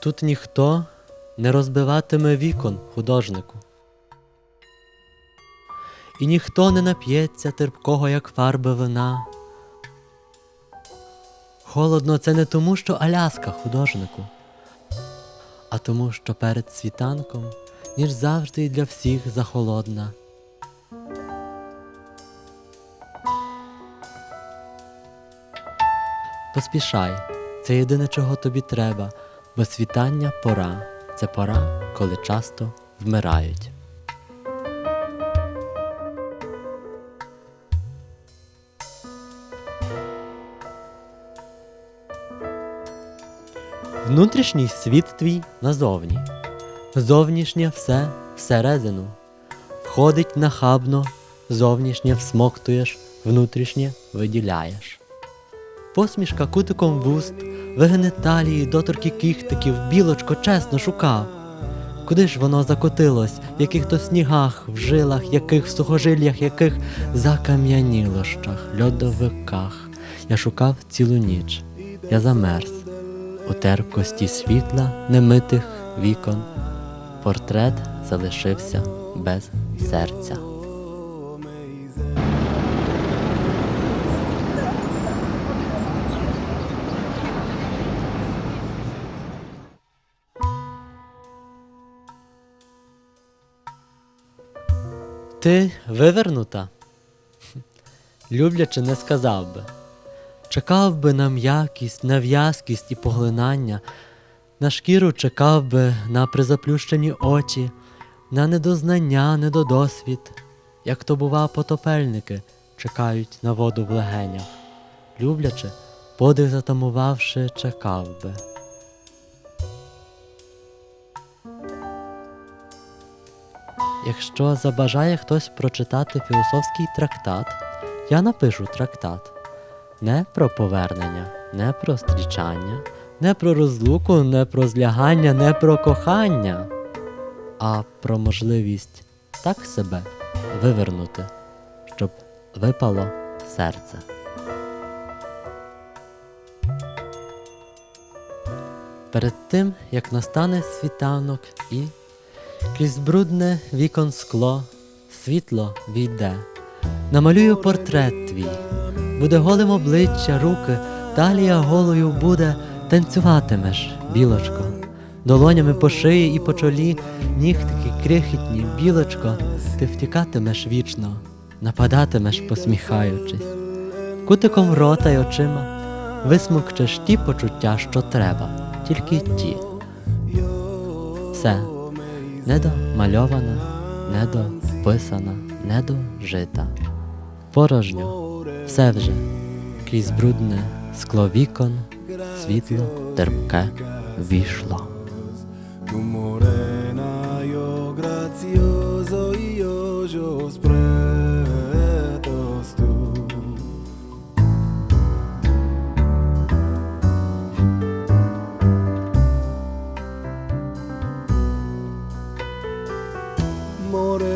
Тут ніхто не розбиватиме вікон художнику. І ніхто не нап'ється терпкого, як фарби вина. Холодно це не тому, що Аляска художнику, а тому, що перед світанком ніж завжди і для всіх захолодна. Поспішай, це єдине, чого тобі треба, бо пора це пора, коли часто вмирають. Внутрішній світ твій назовні, зовнішнє все всередину. Входить нахабно, зовнішнє всмоктуєш, внутрішнє виділяєш. Посмішка кутиком вуст, вигини талії, доторки кіхтиків, білочко чесно шукав. Куди ж воно закотилось, в яких то снігах, в жилах, яких в сухожиллях, яких закам'янілощах, льодовиках. Я шукав цілу ніч, я замерз у терпкості світла немитих вікон. Портрет залишився без серця. Ти вивернута? Люблячи, не сказав би. Чекав би на м'якість, на в'язкість і поглинання, на шкіру чекав би на призаплющені очі, на недознання, недодосвід, як то бува потопельники чекають на воду в легенях. Люблячи, подих затамувавши, чекав би. Якщо забажає хтось прочитати філософський трактат, я напишу трактат. Не про повернення, не про зустрічання, не про розлуку, не про злягання, не про кохання, а про можливість так себе вивернути, щоб випало серце. Перед тим, як настане світанок і крізь брудне вікон скло світло війде, намалюю портрет твій. Буде голим обличчя, руки, талія голою буде, танцюватимеш, білочко, долонями по шиї і по чолі, нігтики крихітні, білочко, ти втікатимеш вічно, нападатимеш, посміхаючись, кутиком рота й очима, висмокчеш ті почуття, що треба, тільки ті. Все, недомальована, недописана, недожита. Порожньо. Все вже крізь брудне скло вікон, світло терпке війшло. morning